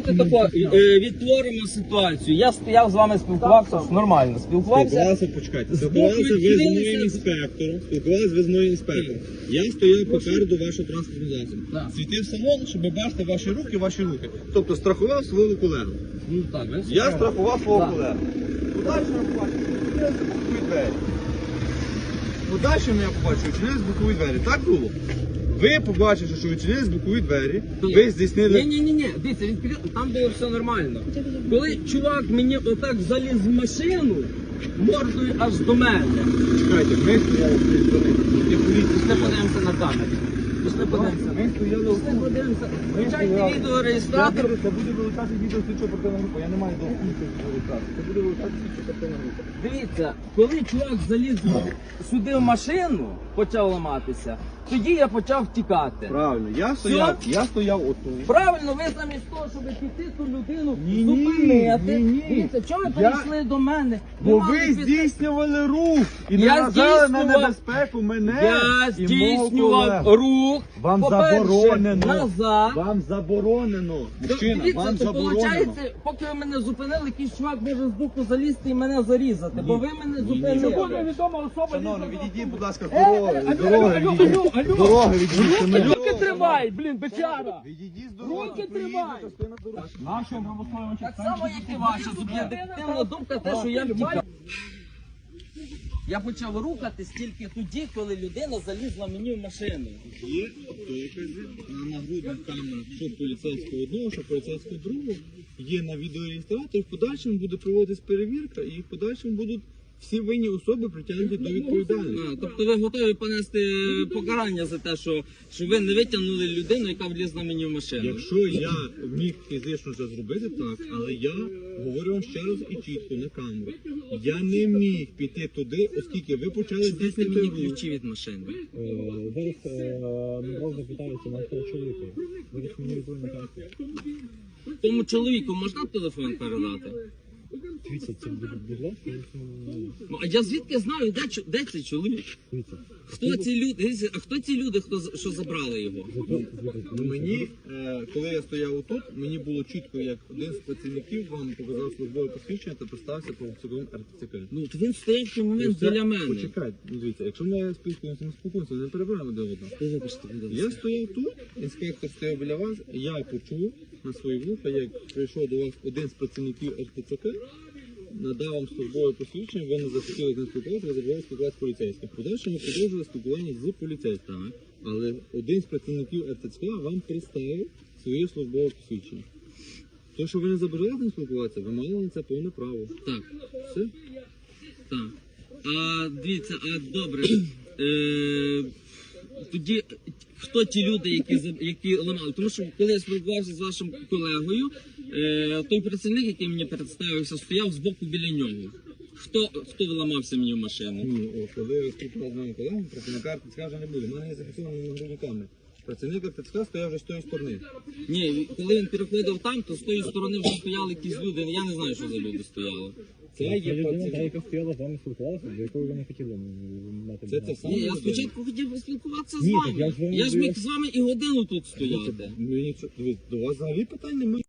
давайте тако, е, відтворимо ситуацію. Я стояв з вами спілкувався, нормально спілкувався. Спілкувалися, почекайте. Спілкувалися ви з відхилилися. моїм інспектором. Спілкувалися ви з моїм інспектором. Я стояв попереду вашого транспортного засобу. Так. Світив салон, щоб бачити ваші руки, ваші руки. Тобто страхував свого колегу. Ну так, ви Я страхував свого Так. колегу. Подальше я побачив, що відчинилися бокові двері. Подальше я побачив, відчинилися бокові двері. Так було? Ви побачивши, що відчинились бокові двері, ви здійснили. Ні, ні, ні, ні. Дивіться, він піде- там було все нормально. Коли чувак мені отак заліз в машину, мордою аж до мене. Чекайте, ми стояли цієї сторони. Є поліція. Подивимося на камері. Пішли подивимося. Ми стояли Пішли подивимося. Включайте стояли. відеореєстратор. Це буде вилучати відео слідчого оперативна група. Я не маю до вилучати. Це буде вилучати слідчо оперативна група. Дивіться, коли чувак заліз сюди в машину, почав ламатися, тоді я почав втікати. Правильно, я стояв, я стояв отут. Правильно, ви замість того, щоб піти ту людину Ні-ні, зупинити. ні-ні. Дивіться, чого ви Я- перейшли до мене? Бо мали ви здійснювали рух і Я наражали на здійснював- небезпеку мене Я і мого здійснював колегу. рух. Вам по-перше, заборонено. назад. Вам заборонено. Мужчина, Дивіться, вам то заборонено. виходить, поки ви мене зупинили, якийсь чувак може з боку залізти і мене зарізати, бо ви мене зупинили. невідома особа Шановні, відійдіть, будь ласка, Е, дороги. дороги відійдіть. дороги. Руки тримай, блін, бичара! Відійдіть з дороги. Руки тримай. Так само, як і ваша суб'єктивна думка, те, що я втікав. Я почав рухатись тільки тоді, коли людина залізла мені в машину. Є докази на нагрудних камерах, що поліцейського одного, що поліцейського другого. Є на відеореєстраторі, в подальшому буде проводитись перевірка, і в подальшому будуть всі винні особи притягнуті до відповідальності. А, тобто ви готові понести покарання за те, що, що ви не витягнули людину, яка влізла мені в машину. Якщо я міг фізично це зробити, так, але я говорю вам ще раз і чітко на камеру. Я не міг піти туди, оскільки ви почали Дайте здійснювати мені рух. ключі від машини. Зараз Миров запитається нашого чоловіка. Зараз мені на. Тому чоловіку можна телефон передати? Дивіться, це буде будь Ну, А я звідки знаю, де, чо- де цей чоловік? дивіться. Хто ці люди? Дивіться, А хто ці люди, хто з- що забрали його? Ну, Мені, е, коли я стояв отут, мені було чітко, як один з працівників вам показав службове посвідчення та представився по цілому РТЦК. Ну от він стояв в той момент біля мене. Почекайте, ну, дивіться, якщо ми спілкуємося, ми спілкуємося, не перебираємо до одного. Вибачте, будь ласка. Я стояв тут, інспектор стояв біля вас, я почув на свої вуха, як прийшов до вас один з працівників РТЦК, надав вам службове посвідчення, ви не захотіли з ним спілкуватися, ви забували спілкуватися з поліцейським. Подальшому продовжили спілкування з поліцейським. Але один з працівників РТЦК вам представив своє службове посвідчення. То, що ви не забажали з ним спілкуватися, ви мали на це повне право. Так, Все? так. А дивіться, а добре. Е, тоді хто ті люди, які які ламали? Тому що коли я спілкувався з вашим колегою, е, той працівник, який мені представився, стояв з боку біля нього. Хто хто виламався мені в машину? Ні, о, коли я спілкувався з моїм колегою, працівника вже не буде. У мене є зафіксовано на грудні камери. Працівник РТЦК стояв вже з тої сторони. Ні, коли він переходив там, то з тої сторони вже стояли якісь люди. Я не знаю, що за люди стояли. Це є людина, та, працівник. яка стояла з вами спілкувалася, до якої ви не хотіли м, мати. Це те саме. Ні, я спочатку хотів поспілкуватися з Ні, так вами. я ж вам Я ж міг з вами і годину тут стояти. Мені дивіться, до вас взагалі питань немає.